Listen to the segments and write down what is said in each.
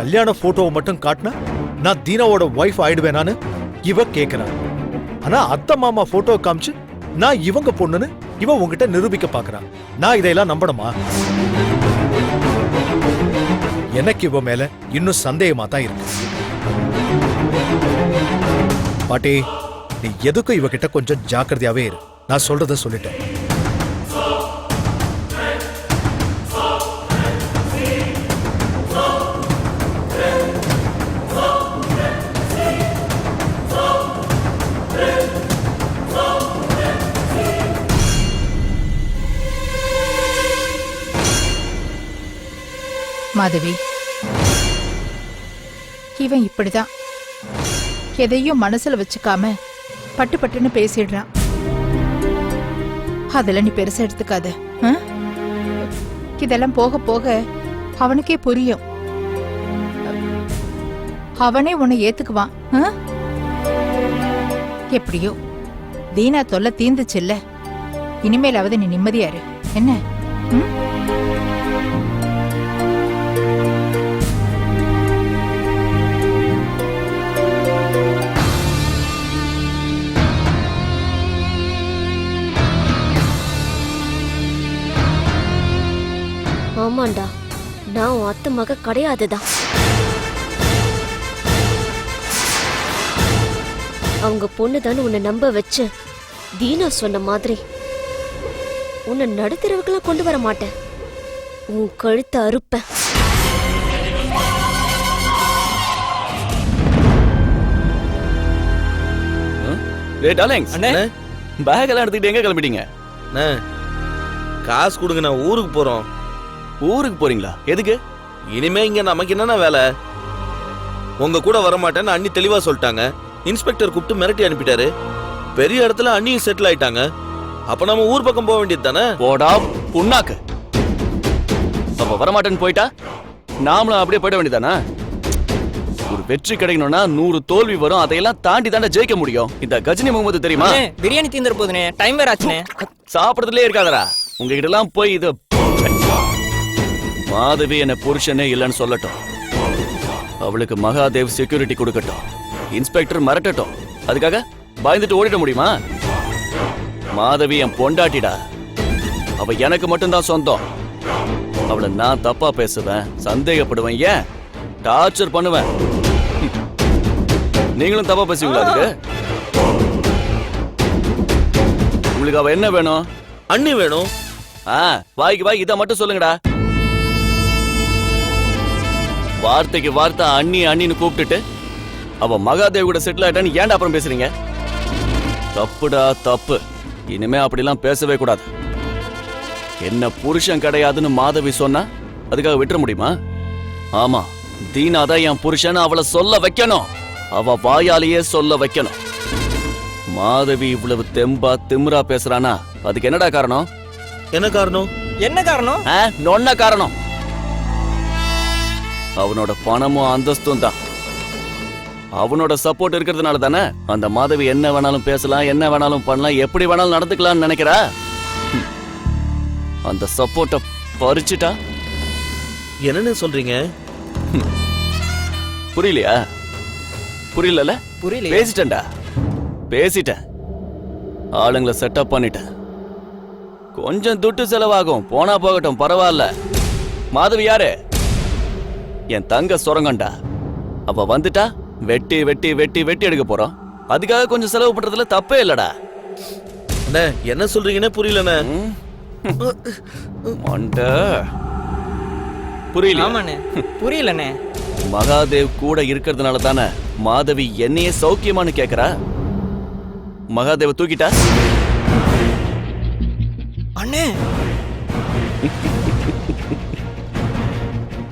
கல்யாண போட்டோவை மட்டும் காட்டினா நான் தீனாவோட ஒய்ஃப் ஆயிடுவேனான்னு இவ கேக்குறா. ஆனா அத்தை மாமா போட்டோ காமிச்சு நான் இவங்க பொண்ணுன்னு இவ உங்ககிட்ட நிரூபிக்க பாக்குறான் நான் இதையெல்லாம் நம்பணுமா? எனக்கு இவ மேல இன்னும் சந்தேகமா தான் இருக்கு. பாட்டி நீ எதுக்கும் இவகிட்ட கொஞ்சம் ஜாக்கிரதையாவே இரு. நான் சொல்றத சொல்லிட்டேன். மாதவி இவன் இப்படிதான். எதையும் மனசுல வச்சுக்காம பட்டு பட்டுன்னு பேசிடுறான். அதுல நீ பெருசா எடுத்துக்காத. இதெல்லாம் போக போக அவனுக்கே புரியும். அவனே உன்னை ஏத்துக்குவான். எப்படியோ. தீனா தொல்லை தீந்துச்சுல்ல இனிமேலாவது நீ நிம்மதியாரு என்ன? ம்? ஆமாண்டா. நான் உன் அத்தை மக கிடையாதுதான் அவங்க பொண்ணு உன்னை நம்ப வச்சு தீனா சொன்ன மாதிரி. உன்னை நடுத்தரவுக்கெல்லாம் கொண்டு வர மாட்டேன். உன் கழுத்தை அறுப்பேன். டேய் டார்லிங்ஸ். அண்ணே. பேக் எல்லாம் எடுத்துக்கிட்டு எங்க கிளம்பிட்டீங்க? அண்ணே காசு கொடுங்க நான் ஊருக்கு போறோம். ஊருக்கு போறீங்களா? எதுக்கு? இனிமே இங்க நமக்கு என்னென்ன வேலை? உங்க கூட வர மாட்டேன்னு அண்ணி தெளிவா சொல்லிட்டாங்க. இன்ஸ்பெக்டர் கூப்பிட்டு மிரட்டி அனுப்பிட்டாரு. பெரிய இடத்துல அண்ணியும் செட்டில் ஆயிட்டாங்க. அப்ப நம்ம ஊர் பக்கம் போக வேண்டியது தானே? போடா புண்ணாக்கு. அப்ப வரமாட்டேன்னு போயிட்டா? நாமளும் அப்படியே போயிட வேண்டியதானே ஒரு வெற்றி கிடைக்கணும்னா நூறு தோல்வி வரும். அதையெல்லாம் தாண்டி தாண்ட ஜெயிக்க முடியும். இந்த கஜினி முகமது தெரியுமா? பிரியாணி தீந்துற போதுனே டைம் வேற ஆச்சுனே சாப்பிடறதுலயே இருக்காதடா. உங்ககிட்ட எல்லாம் போய் இது மாதவி என்ன புருஷனே இல்லைன்னு சொல்லட்டும். அவளுக்கு மகாதேவ் செக்யூரிட்டி கொடுக்கட்டும். இன்ஸ்பெக்டர் மிரட்டட்டும். அதுக்காக பயந்துட்டு ஓடிட முடியுமா? மாதவி என் பொண்டாட்டிடா. அவ எனக்கு மட்டும்தான் சொந்தம். அவளை நான் தப்பா பேசுவேன் சந்தேகப்படுவேன் ஏன்? டார்ச்சர் பண்ணுவேன். நீங்களும் தப்பா பேசுவீங்களா அதுக்கு? உங்களுக்கு அவ என்ன வேணும்? அண்ணி வேணும். ஆ வாய்க்கு வாய் இதை மட்டும் சொல்லுங்கடா. வார்த்தைக்கு வார்த்தை அண்ணி அண்ணின்னு கூப்பிட்டுட்டு அவ மகாதேவ் கூட செட்டில் ஆயிட்டான்னு ஏன்டா அப்புறம் பேசுறீங்க? தப்புடா தப்பு. இனிமே அப்படிலாம் பேசவே கூடாது. என்ன புருஷன் கிடையாதுன்னு மாதவி சொன்னா அதுக்காக விட்டுற முடியுமா? ஆமா தீனா தான் என் புருஷன் அவளை சொல்ல வைக்கணும். அவ வாயாலேயே சொல்ல வைக்கணும். மாதவி இவ்வளவு தெம்பா திமிரா பேசுறானா? அதுக்கு என்னடா காரணம்? என்ன காரணம்? என்ன காரணம் நொன்ன காரணம். அவனோட பணமும் அந்தஸ்தும் தான். அவனோட சப்போர்ட் இருக்கிறதுனால தானே அந்த மாதவி என்ன வேணாலும் பேசலாம் என்ன வேணாலும் பண்ணலாம் எப்படி வேணாலும் நடந்துக்கலாம்னு நினைக்கிறா. அந்த சப்போர்ட்டை பறிச்சுட்டா? என்னன்னு சொல்றீங்க? புரியலையா? புரியலல புரியல பேசிட்டேன்டா. பேசிட்டேன். ஆளுங்களை செட்டப் பண்ணிட்டேன். கொஞ்சம் துட்டு செலவாகும். போனா போகட்டும் பரவாயில்ல. மாதவி யாரு? என் தங்க சுரங்கண்டா. அவ வந்துட்டா வெட்டி வெட்டி வெட்டி வெட்டி எடுக்க போறோம் அதுக்காக கொஞ்சம் செலவு பண்றதுல தப்பே இல்லடா. அண்ணே என்ன சொல்றீங்கன்னே புரியலண்ணே? மண்ட. புரியல ஆமாண்ணே. புரியலண்ணே. மகாதேவ் கூட இருக்கிறதுனால தானே மாதவி என்னையே சௌக்கியமான்னு கேக்குறா? மகாதேவ தூக்கிட்டா? அண்ணே.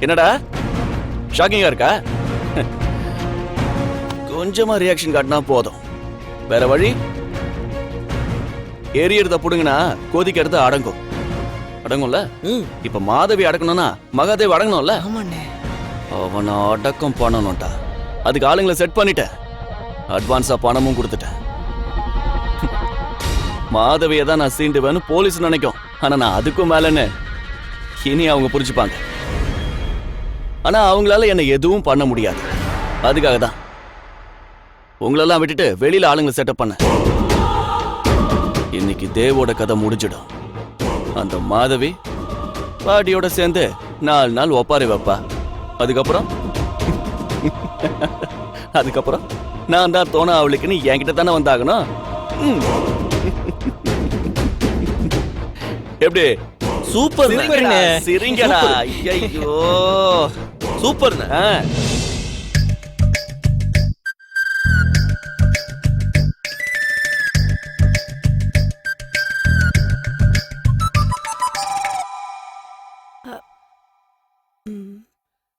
என்னடா? ஷாக்கிங்கா இருக்கா? கொஞ்சமா ரியாக்ஷன் காட்டினா போதும். வேற வழி? ஏரியறத புடுங்கினா கொதிக்க எடுத்து அடங்கும். அடங்கும்ல? ம். இப்ப மாதவி அடக்கணும்னா மகாதேவ் அடங்கணும்ல? ஆமாண்ணே. அவனை அடக்கம் பண்ணணும்டா. அதுக்கு ஆளுங்களை செட் பண்ணிட்டேன். அட்வான்ஸா பணமும் கொடுத்துட்டேன். மாதவியை தான் நான் சீண்டுவேன்னு போலீஸ் நினைக்கும். ஆனா நான் அதுக்கும் மேலன்னு இனி அவங்க புரிஞ்சுப்பாங்க. ஆனா அவங்களால என்னை எதுவும் பண்ண முடியாது. அதுக்காக தான் உங்களெல்லாம் விட்டுட்டு வெளியில ஆளுங்களை செட்டப் பண்ண இன்னைக்கு தேவோட கதை முடிஞ்சிடும். அந்த மாதவி பாட்டியோட சேர்ந்து நாலு நாள் ஒப்பாரி வைப்பா. அதுக்கப்புறம்? அதுக்கப்புறம்? நான் தான் தோண அவளுக்குன்னு என்கிட்ட தானே வந்தாகணும்? எப்படி? சூப்பர் சிரிங்கடா, ஐயோ சூப்பர்ண்ண. ஆ.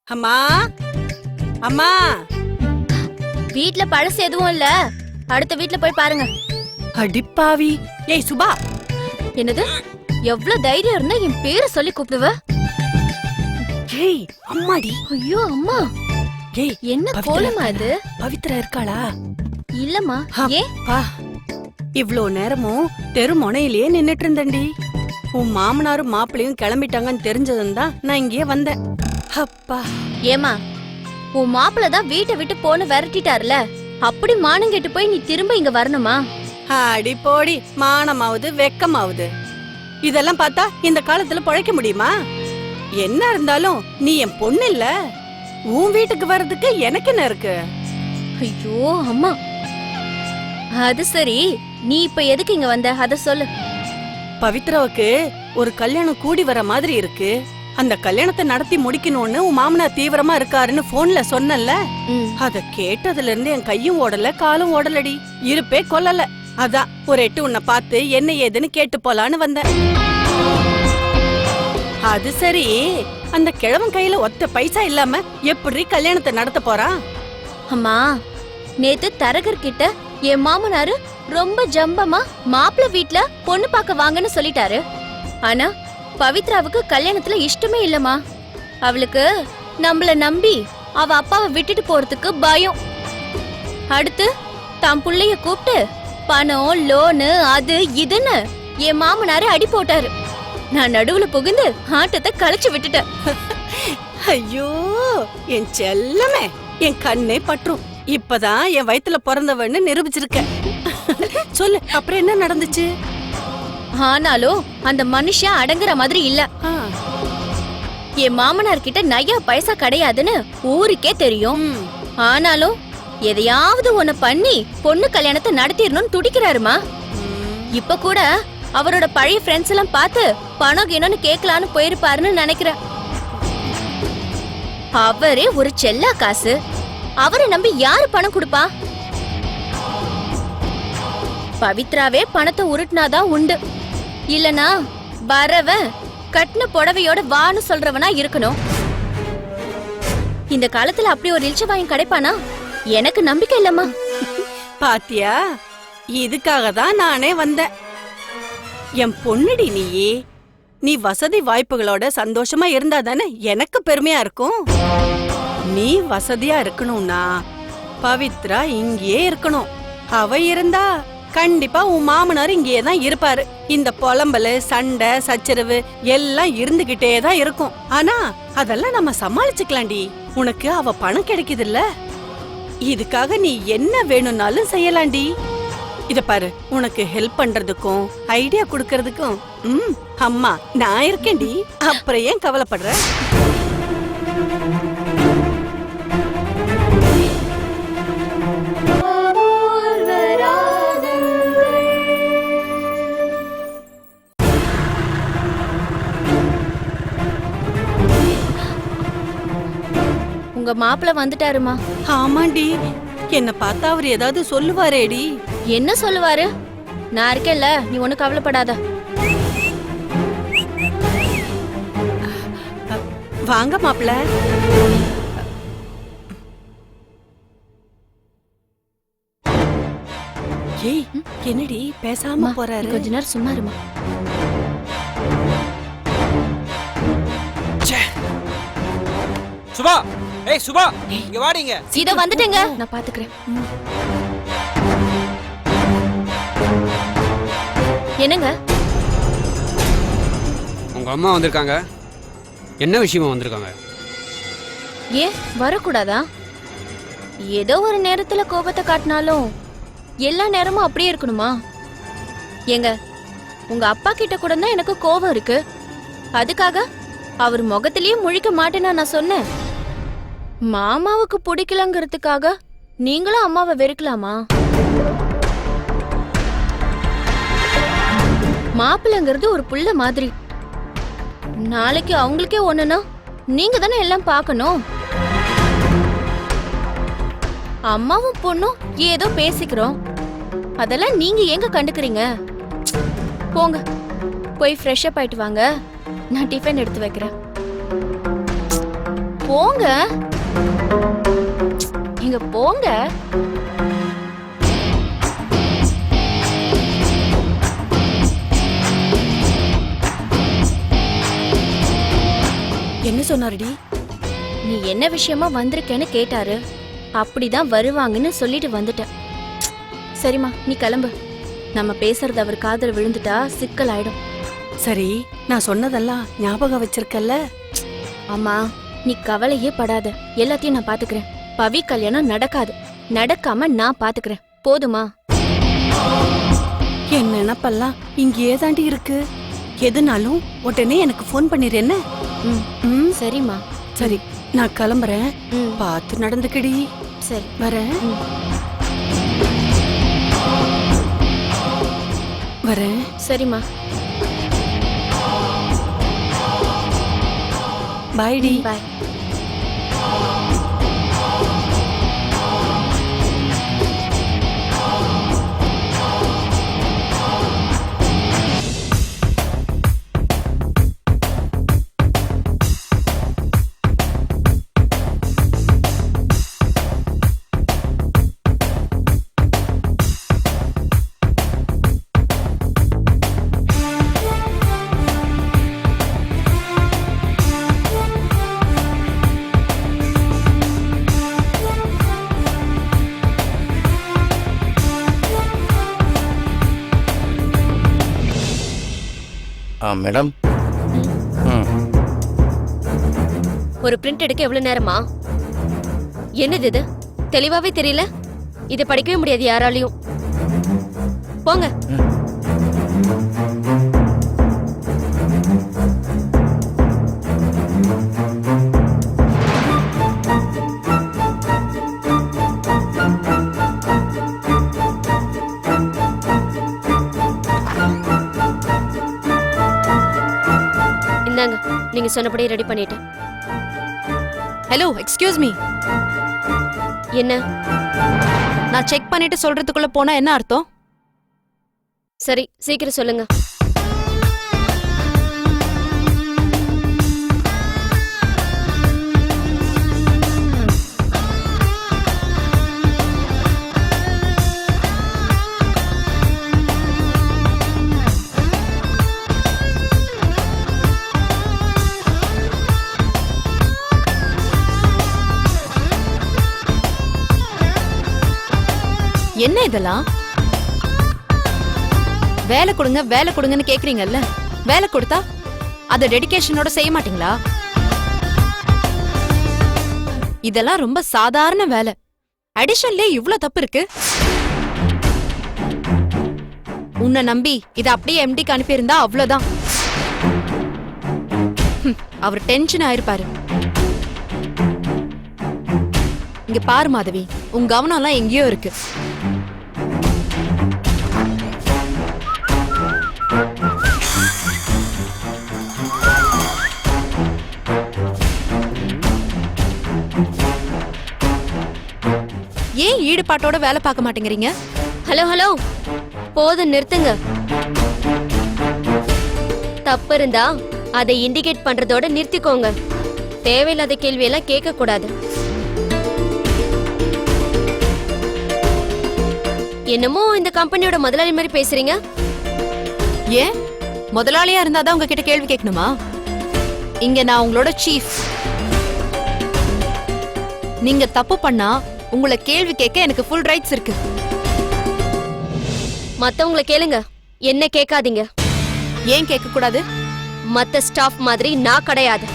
அம்மா அம்மா. வீட்ல பழசு எதுவும் இல்ல. அடுத்த வீட்ல போய் பாருங்க. அடிப்பாவி. ஏய் சுபா. என்னது? எவ்வளவு தைரியம் இருந்தா என் பேரை சொல்லி கூப்பிடுவ? ஏய் அம்மாடி. ஐயோ அம்மா. ஏய் என்ன கோலமா இது? பவித்ரா இருக்காளா? இல்லம்மா. ஏன்? அப்பா இவ்ளோ நேரமும் தெரு முனையிலேயே நின்னுட்டு இருந்தேன்டி. உன் மாமனாரும் மாப்பிளையும் கிளம்பிட்டாங்கன்னு தெரிஞ்சதும் தான் நான் இங்கேயே வந்தேன். அப்பா. ஏமா உன் மாப்பிள்ள தான் வீட்டை விட்டு போன விரட்டிட்டாருல. அப்படி மானம் கெட்டு போய் நீ திரும்ப இங்க வரணுமா? அடி போடி மானமாவது வெக்கமாவது. இதெல்லாம் பார்த்தா இந்த காலத்துல பொழைக்க முடியுமா? என்ன இருந்தாலும் நீ என் பொண்ணு இல்ல. உன் வீட்டுக்கு வர்றதுக்கு எனக்கு என்ன இருக்கு? ஐயோ அம்மா. அது சரி. நீ இப்ப எதுக்கு இங்க வந்த? அத சொல்லு. பவித்ராவுக்கு ஒரு கல்யாணம் கூடி வர மாதிரி இருக்கு. அந்த கல்யாணத்தை நடத்தி முடிக்கணும்னு உன் மாமனார் தீவிரமா இருக்காருன்னு போன்ல சொன்னல அத கேட்டதுல இருந்து என் கையும் ஓடல காலும் ஓடலடி. இருப்பே கொல்லல. அதான் ஒரு எட்டு உன்னை பார்த்து என்ன ஏதுன்னு கேட்டு போலான்னு வந்தேன். அது சரி. அந்த கிழவன் கையில ஒத்த பைசா இல்லாம எப்படி கல்யாணத்தை நடத்த போறான் அம்மா நேத்து தரகர் கிட்ட என் மாமனாரு ரொம்ப ஜம்பமா மாப்பிள்ளை வீட்ல பொண்ணு பார்க்க வாங்கன்னு சொல்லிட்டாரு. ஆனா பவித்ராவுக்கு கல்யாணத்துல இஷ்டமே இல்லம்மா. அவளுக்கு நம்மள நம்பி அவ அப்பாவை விட்டுட்டு போறதுக்கு பயம். அடுத்து தான் புள்ளைய கூப்பிட்டு பணம் லோனு அது இதுன்னு என் மாமனாரு அடி போட்டாரு. நான் நடுவுல புகுந்து ஆட்டத்தை களைச்சு விட்டுட்டேன். ஐயோ என் செல்லமே என் கண்ணே பற்றும். இப்பதான் என் வயித்துல பிறந்தவன்னு நிரூபிச்சிருக்க சொல்லு அப்புறம் என்ன நடந்துச்சு? ஆனாலும் அந்த மனுஷன் அடங்குற மாதிரி இல்ல. என் மாமனார் கிட்ட நயா பைசா கிடையாதுன்னு ஊருக்கே தெரியும். ஆனாலும் எதையாவது ஒண்ணு பண்ணி பொண்ணு கல்யாணத்தை நடத்திடணும்னு துடிக்கிறாருமா? இப்ப கூட அவரோட பழைய ஃப்ரெண்ட்ஸ் எல்லாம் பார்த்து பணம் என்னன்னு கேட்கலான்னு போயிருப்பாருன்னு நினைக்கிறேன். அவரே ஒரு செல்லா காசு. அவரை நம்பி யாரு பணம் கொடுப்பா? பவித்ராவே பணத்தை உருட்டினாதான் உண்டு. இல்லனா வரவன் கட்டின புடவையோட வான்னு சொல்றவனா இருக்கணும். இந்த காலத்துல அப்படி ஒரு இல்ச்சவாயம் கிடைப்பானா? எனக்கு நம்பிக்கை இல்லம்மா. பாத்தியா இதுக்காக தான் நானே வந்தேன். என் பொண்ணுடி நீயே நீ வசதி வாய்ப்புகளோட சந்தோஷமா இருந்தா தானே எனக்கு பெருமையா இருக்கும்? நீ வசதியா இருக்கணும்னா பவித்ரா இங்கேயே இருக்கணும். அவ இருந்தா கண்டிப்பா உன் மாமனார் இங்கேயே தான் இருப்பாரு. இந்த புலம்பல் சண்டை சச்சரவு எல்லாம் இருந்துகிட்டே தான் இருக்கும். ஆனா அதெல்லாம் நம்ம சமாளிச்சுக்கலாம்டி. உனக்கு அவ பணம் கிடைக்குதுல்ல? இதுக்காக நீ என்ன வேணும்னாலும் செய்யலாம்டி இத பாரு உனக்கு ஹெல்ப் பண்றதுக்கும் ஐடியா கொடுக்கறதுக்கும் ம் அம்மா நான் இருக்கேன்டி. அப்புறம் ஏன் கவலைப்படுற? உங்க மாப்பிள்ள வந்துட்டாருமா? ஆமாண்டி. என்ன பார்த்தா அவர் ஏதாவது சொல்லுவாரேடி. என்ன சொல்லுவாரு? நான் இருக்கேன்ல நீ ஒண்ணு கவலைப்படாத. வாங்க மாப்ள ஏய் என்னடி பேசாம போறாரு? கொஞ்ச நேரம் சும்மா இருமா. சுபா! ஏய் சுபா இங்க வாடிங்க. இதோ வந்துட்டேங்க. நான் பாத்துக்கிறேன். என்னங்க? உங்க அம்மா வந்திருக்காங்க. என்ன விஷயமா வந்திருக்காங்க? ஏன் வரக்கூடாதா? ஏதோ ஒரு நேரத்துல கோபத்தை காட்டினாலும் எல்லா நேரமும் அப்படியே இருக்கணுமா? ஏங்க உங்க அப்பா கிட்ட கூட தான் எனக்கு கோபம் இருக்கு. அதுக்காக அவர் முகத்திலேயே முழிக்க மாட்டேன்னு நான் சொன்னேன். மாமாவுக்கு பிடிக்கலங்கிறதுக்காக நீங்களும் அம்மாவை வெறுக்கலாமா? மாப்பிள்ளைங்கிறது ஒரு புள்ள மாதிரி. நாளைக்கு அவங்களுக்கே ஒண்ணுனா நீங்க தானே எல்லாம் பார்க்கணும். அம்மாவும் பொண்ணும் ஏதோ பேசிக்கிறோம். அதெல்லாம் நீங்க எங்க கண்டுக்கிறீங்க? போங்க போய் ஃப்ரெஷ் அப் ஆயிட்டு வாங்க. நான் டிஃபன் எடுத்து வைக்கிறேன். போங்க. இங்க போங்க. என்ன சொன்னாருடி? நீ என்ன விஷயமா வந்திருக்கேன்னு கேட்டாரு. அப்படிதான் வருவாங்கன்னு சொல்லிட்டு வந்துட்டேன் சரிம்மா நீ கிளம்பு. நம்ம பேசுறது அவர் காதுல விழுந்துட்டா சிக்கல் ஆயிடும் சரி நான் சொன்னதெல்லாம் ஞாபகம் வச்சிருக்கல்ல? அம்மா நீ கவலையே படாத. எல்லாத்தையும் நான் பாத்துக்கிறேன். பவி கல்யாணம் நடக்காது. நடக்காம நான் பாத்துக்கிறேன். போதுமா? என் நினப்பெல்லாம் இங்கேயே தாண்டி இருக்கு. எதுனாலும் உடனே எனக்கு ஃபோன் பண்ணிரு என்ன? ம். சரிம்மா. சரி நான் கிளம்புறேன். பார்த்து நடந்துக்கடி. சரி. வரேன். வரேன். சரிம்மா. பாய்டி பாய் ஆ மேடம். ஒரு பிரிண்ட் எடுக்க எவ்வளவு நேரமா? என்னது இது? தெளிவாவே தெரியல? இதை படிக்கவே முடியாது யாராலையும். போங்க. நீங்க சொன்னபடி ரெடி பண்ணிட்டேன். ஹலோ எக்ஸ்கியூஸ் மீ என்ன? நான் செக் பண்ணிட்டு சொல்றதுக்குள்ள போனா என்ன அர்த்தம்? சரி சீக்கிரம் சொல்லுங்க. என்ன இதெல்லாம்? வேலை கொடுங்க வேலை கொடுங்கன்னு கேக்குறீங்கல்ல? வேலை கொடுத்தா அதை டெடிகேஷனோட செய்ய மாட்டீங்களா? இதெல்லாம் ரொம்ப சாதாரண வேலை. அடிஷன்லயே இவ்ளோ தப்பு இருக்கு. உன்னை நம்பி இத அப்படியே எம்டிக்கு அனுப்பியிருந்தா அவ்வளவுதான். அவர் டென்ஷன் ஆயிருப்பாரு. இங்க பாரு மாதவி உன் கவனம் எல்லாம் எங்கேயோ இருக்கு. ஏன் ஈடுபாட்டோட வேலை பார்க்க மாட்டேங்கிறீங்க? Hello hello. போதும் நிறுத்துங்க. தப்பு இருந்தா அதை இண்டிகேட் பண்றதோட நிறுத்திக்கோங்க. தேவையில்லாத கேள்வியெல்லாம் கேட்க கூடாது என்னமோ இந்த கம்பெனியோட முதலாளி மாதிரி பேசுறீங்க? ஏன்? முதலாளியா இருந்தாதான் உங்ககிட்ட கேள்வி கேட்கணுமா? இங்க நான் உங்களோட சீஃப் நீங்க தப்பு பண்ணா உங்களை கேள்வி கேட்க எனக்கு ஃபுல் ரைட்ஸ் இருக்கு. மத்தவங்கள கேளுங்க. என்ன கேட்காதீங்க. ஏன் கேட்க கூடாது மத்த ஸ்டாஃப் மாதிரி நான் கிடையாது.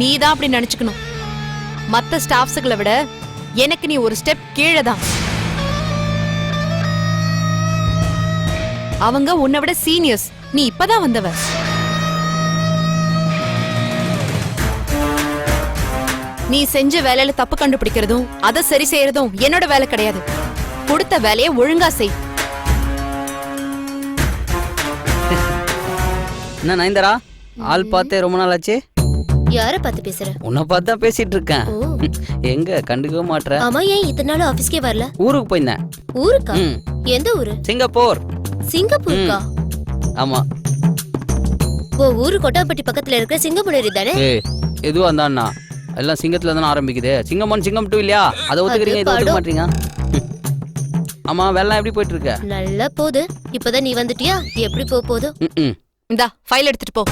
நீ தான் அப்படி நினைச்சுக்கணும். மத்த ஸ்டாஃப்ஸுகளை விட எனக்கு நீ ஒரு ஸ்டெப் கீழே தான். அவங்க உன்னை விட சீனியர்ஸ் நீ இப்பதான் வந்தவ. நீ செஞ்ச வேலையில தப்பு கண்டுபிடிக்கிறதும் அதை சரி செய்யறதும் என்னோட வேலை கிடையாது. கொடுத்த வேலையை ஒழுங்கா செய். என்ன நயன்தாரா? ஆள் பார்த்தே ரொம்ப நாள் ஆச்சு யார பார்த்து பேசுற? உன்னை பார்த்து தான் பேசிட்டு இருக்கேன் எங்க கண்டுக்கவே மாட்ற. ஆமா ஏன் இத்தனை நாள் ஆபீஸ்க்கே வரல? ஊருக்கு போயிருந்தேன். ஊருக்கா? எந்த ஊரு? சிங்கப்பூர். சிங்கப்பூருக்கா? ஆமா. ஓ ஊரு கொட்டாப்பட்டி பக்கத்துல இருக்கிற சிங்கப்பூர் தானே? ஏய் எதுவா இருந்தாண்ணா எல்லாம் சிங்கத்துல தானே ஆரம்பிக்குது. சிங்கம் ஒன் சிங்கம் டூ இல்லையா? அதை ஒத்துக்கிறீங்க இதை ஒத்துக்க. மாட்டீங்க. ஆமா வெள்ளம் எப்படி போயிட்டு இருக்க நல்லா போகுது. இப்பதான் நீ வந்துட்டியா? எப்படி போக போகுது? ம், ம் இந்தா ஃபைல் எடுத்துட்டு போ.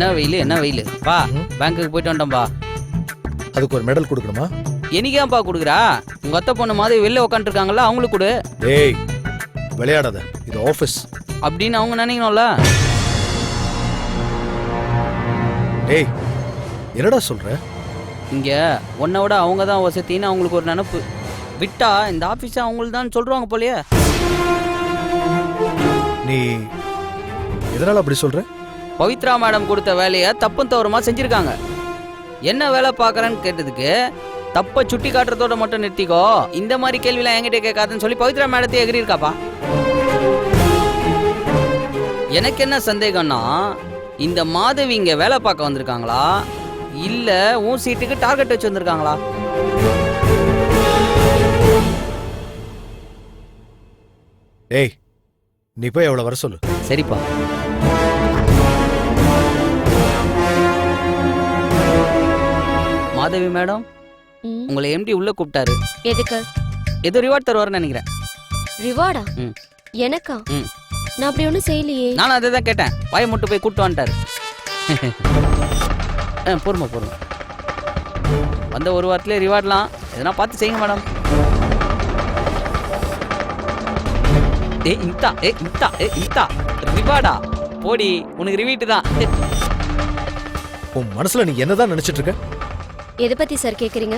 என்ன வெயில் என்ன வெயில்? வா பேங்க்குக்கு போயிட்டு வந்துட்டோம்பா அதுக்கு ஒரு மெடல் கொடுக்கணுமா? எனக்கேன்பா கொடுக்குறா? உங்க அத்தை பொண்ணு மாதிரி வெளில உட்காந்துருக்காங்கல்ல அவங்களுக்கு கொடு. ஏய் விளையாடாத. இது ஆஃபீஸ் அப்படின்னு அவங்க நினைக்கணும்ல. ஏய் என்னடா சொல்ற? இங்க உன்னை விட அவங்க தான் வசத்தின்னு அவங்களுக்கு ஒரு நினப்பு. விட்டா இந்த ஆபீஸ் அவங்களுக்கு தான் சொல்றாங்க போலயே. நீ எதனால அப்படி சொல்ற? பவித்ரா மேடம் கொடுத்த வேலையை தப்பும் தவறுமா செஞ்சிருக்காங்க. என்ன வேலை பார்க்கறேன்னு கேட்டதுக்கு தப்ப சுட்டி காட்டுறதோட மட்டும் நிறுத்திக்கோ. இந்த மாதிரி கேள்விலாம் என்கிட்ட கேட்காதுன்னு சொல்லி பவித்ரா மேடத்தை எகிரி இருக்காப்பா? எனக்கு என்ன சந்தேகம்னா இந்த மாதவி இங்க வேலை பார்க்க வந்திருக்காங்களா? இல்ல உன் சீட்டுக்கு டார்கெட் வச்சு வந்திருக்காங்களா? ஏய் நீ போய் அவளை வர சொல்லு. சரிப்பா. மாதவி மேடம். ம், உங்களை எம்டி உள்ள கூப்பிட்டாரு. எதுக்கு? ஏதோ ரிவார்ட் தருவாருன்னு நினைக்கிறேன். ரிவார்டா ம். எனக்கா? ம். நான் அப்படி ஒண்ணும் செய்யலையே. நானும் அதை தான் கேட்டேன். வாயை மட்டும் போய் கூப்பிட்டு வந்துட்டாரு. ஆ பொறுமை பொறுமை. வந்த ஒரு வாரத்திலே ரிவார்ட்லாம் எதனா பார்த்து செய்யுங்க மேடம். ஏ இந்தா ஏ இந்தா ஏ இந்தா ரிவார்டா போடி உனக்கு ரிவீட்டு தான். உன் மனசுல நீ என்னதான் நினைச்சிட்டு இருக்க? எதை பத்தி சார் கேக்குறீங்க?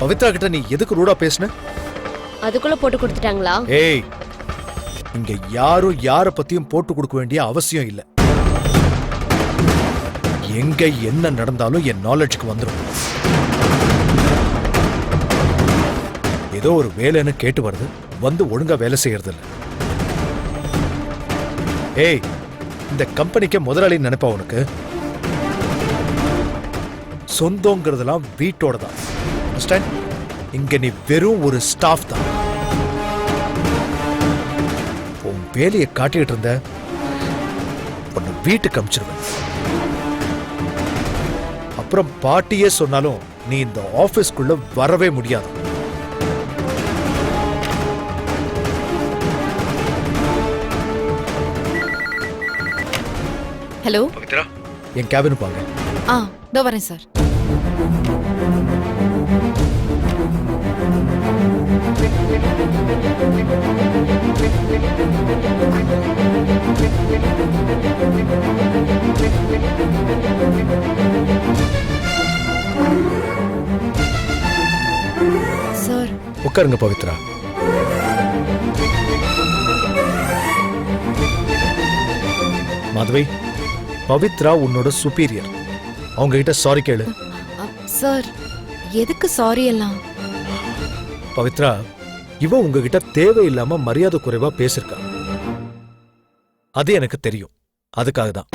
பவித்ரா கிட்ட நீ எதுக்கு ரூடா பேசுன? அதுக்குள்ள போட்டு கொடுத்துட்டாங்களா? ஏய் இங்க யாரும் யார பத்தியும் போட்டு கொடுக்க வேண்டிய அவசியம் இல்ல. எங்க என்ன நடந்தாலும் என் நாலேஜுக்கு வந்துடும் ஏதோ ஒரு வேலைன்னு கேட்டு வருது வந்து ஒழுங்கா வேலை செய்யறது இல்ல ஏய் இந்த கம்பெனிக்கு முதலாளி நினைப்பா உனக்கு? சொந்தங்கிறதெல்லாம் வீட்டோட தான் Understand? இங்க நீ வெறும் ஒரு ஸ்டாஃப் தான். உன் வேலையை காட்டிக்கிட்டு இருந்த உன்னை வீட்டுக்கு அமிச்சிருவேன். அப்புறம் பாட்டியே சொன்னாலும் நீ இந்த ஆபீஸ்க்குள்ள வரவே முடியாது. ஹலோ என் கேபின் பாங்க ஆ இதோ வரேன் சார். சார். உட்காருங்க பவித்ரா. மாதவி பவித்ரா உன்னோட சுப்பீரியர் அவங்க கிட்ட சாரி கேளு சார் எதுக்கு சாரி எல்லாம்? பவித்ரா இவ உங்ககிட்ட தேவையில்லாம மரியாதை குறைவா பேசிருக்கா? அது எனக்கு தெரியும். அதுக்காக தான்.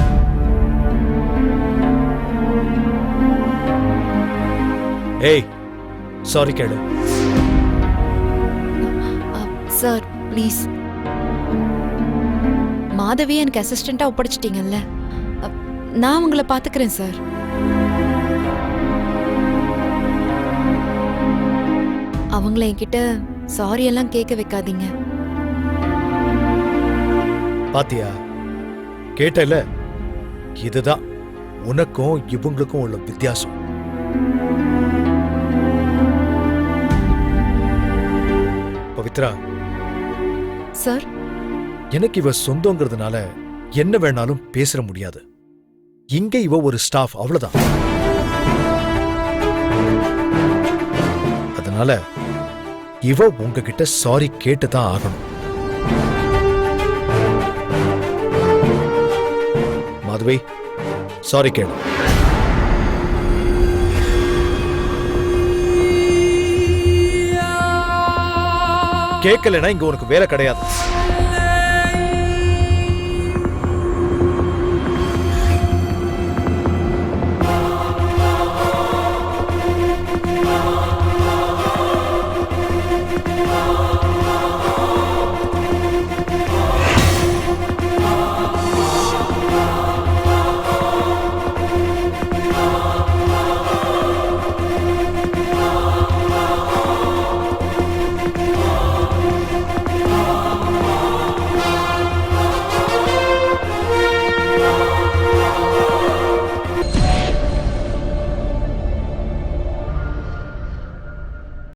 ஏய் சாரி கேளு. Sir please. மாதவி எனக்கு அசிஸ்டண்டா ஒப்படைச்சிட்டீங்கல்ல நான் உங்களை பாத்துக்கிறேன் சார். அவங்கள என்கிட்ட சாரி எல்லாம் கேட்க வைக்காதீங்க. பாத்தியா கேட்டல இதுதான் உனக்கும் இவங்களுக்கும் உள்ள வித்தியாசம். பவித்ரா. சார்? எனக்கு இவ சொந்தங்கிறதுனால என்ன வேணாலும் பேசிட முடியாது. இங்க இவ ஒரு ஸ்டாஃப் அவ்வளவுதான். அதனால இவ உங்ககிட்ட சாரி கேட்டு தான் ஆகணும். மாதவி சாரி கேளு. கேட்கலன்னா இங்க உனக்கு வேலை கிடையாது.